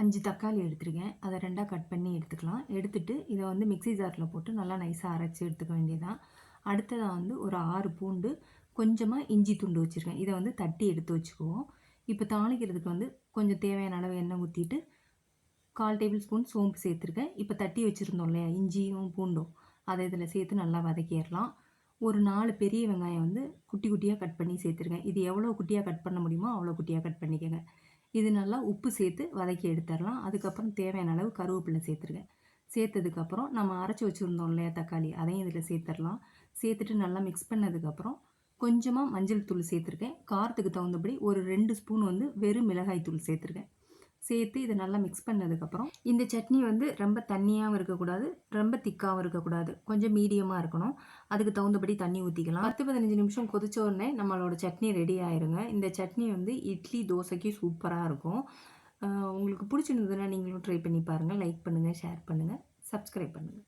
அஞ்சு தக்காளி எடுத்துருக்கேன். அதை ரெண்டாக கட் பண்ணி எடுத்துக்கலாம். எடுத்துட்டு இதை வந்து மிக்ஸி ஜாரில் போட்டு நல்லா நைஸாக அரைச்சி எடுத்துக்க வேண்டியதான் அடுத்ததாக வந்து ஒரு ஆறு பூண்டு கொஞ்சமாக இஞ்சி துண்டு வச்சுருக்கேன். இதை வந்து தட்டி எடுத்து வச்சுக்குவோம். இப்போ தாளிக்கிறதுக்கு வந்து கொஞ்சம் தேவையான அளவு எண்ணெய் ஊற்றிட்டு கால் டேபிள் ஸ்பூன் சோம்பு சேர்த்துருக்கேன். இப்போ தட்டி வச்சுருந்தோம் இல்லையா? இஞ்சியும் பூண்டும். அதை இதில் சேர்த்து நல்லா வதக்கிடலாம். ஒரு நாலு பெரிய வெங்காயம் வந்து குட்டி குட்டியாக கட் பண்ணி சேர்த்துருக்கேன். இது எவ்வளோ குட்டியாக கட் பண்ண முடியுமோ அவ்வளோ குட்டியாக கட் பண்ணிக்கோங்க. இது நல்லா உப்பு சேர்த்து வதக்கி எடுத்துடலாம். அதுக்கப்புறம் தேவையான அளவு கருவேப்பிலை சேர்த்துருக்கேன் சேர்த்ததுக்கப்புறம் நம்ம அரைச்சி வச்சுருந்தோம் இல்லையா தக்காளி அதையும் இதில் சேர்த்துடலாம். சேர்த்துட்டு நல்லா மிக்ஸ் பண்ணதுக்கப்புறம் கொஞ்சமாக மஞ்சள் தூள் சேர்த்துருக்கேன். காரத்துக்கு தகுந்தபடி ஒரு ரெண்டு ஸ்பூன் வந்து வெறும் மிளகாய் தூள் சேர்த்துருக்கேன். சேர்த்து இதை நல்லா மிக்ஸ் பண்ணதுக்கப்புறம் இந்த சட்னி வந்து ரொம்ப தண்ணியாகவும் இருக்கக்கூடாது ரொம்ப திக்காகவும் இருக்கக்கூடாது. கொஞ்சம் மீடியமாக இருக்கணும். அதுக்கு தகுந்தபடி தண்ணி ஊற்றிக்கலாம் பத்து பதினஞ்சு நிமிஷம் கொதிச்ச உடனே நம்மளோட சட்னி ரெடி ஆயிருங்க. இந்த சட்னி வந்து இட்லி தோசைக்கு சூப்பராக இருக்கும். உங்களுக்கு பிடிச்சிருந்ததுன்னா நீங்களும் ட்ரை பண்ணி பாருங்கள் லைக் பண்ணுங்கள் ஷேர் பண்ணுங்கள் சப்ஸ்கிரைப் பண்ணுங்கள்